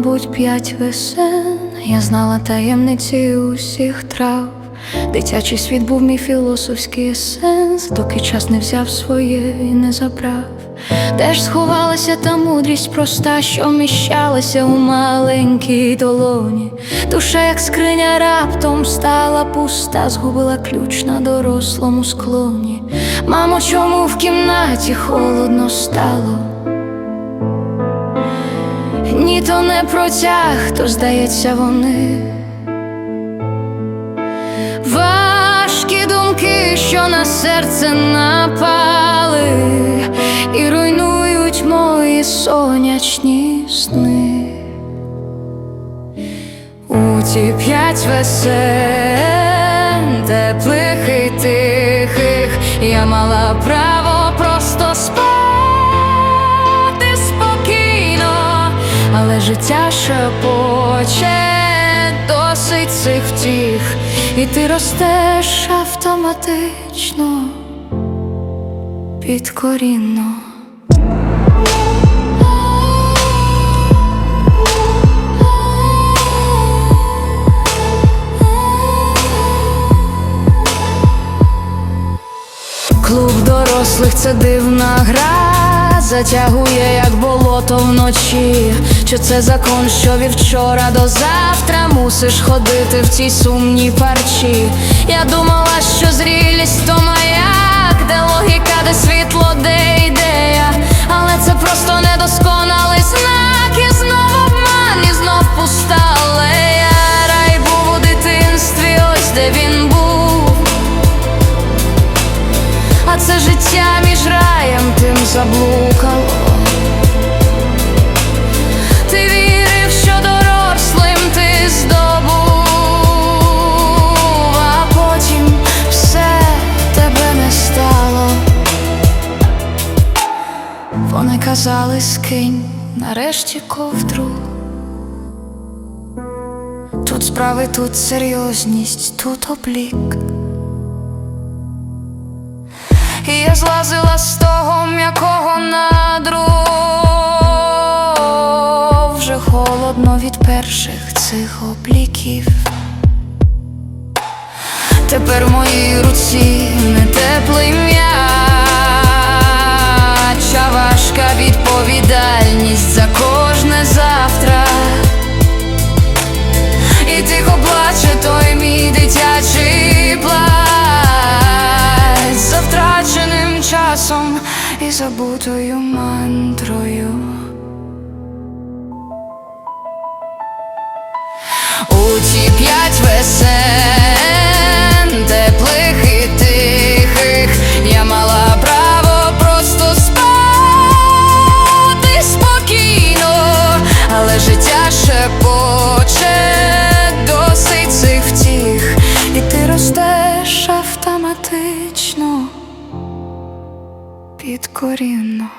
мабуть, п'ять весен. Я знала таємниці усіх трав. Дитячий світ був мій філософський сенс, доки час не взяв своє і не забрав. Де ж сховалася та мудрість проста, що вміщалася у маленькій долоні. Душа, як скриня, раптом стала пуста, згубила ключ на дорослому склоні. Мамо, чому в кімнаті холодно стало? То не протяг, то здається вони. Важкі думки, що на серце напали, і руйнують мої сонячні сни. У ті п'ять весен, теплих і тихих, я мала право життя шепоче досить цих втіх, і ти ростеш автоматично підкорінно. Клуб дорослих це дивна гра, затягує, як болото вночі. Чи це закон, що від вчора до завтра мусиш ходити в цій сумній парчі? Я думала, що зрілість то маяк, де логіка, де світло, де ідея, але це просто недосконалий знак, і знов обман, і знов пуста алея. Рай був у дитинстві, ось де він був. А це життя між заблукало. Ти вірив, що дорослим ти здобув, а потім все тебе не стало. Вони казали, скинь нарешті ковдру. Тут справи, тут серйозність, тут облік. І я злазила з того м'якого надру. Вже холодно від перших цих обліків. Тепер в моїй руці не теплий м'яч, забутою мантрою. У ті п'ять весен, теплих і тихих, я мала право просто спати спокійно, але життя шепоче підкорінно.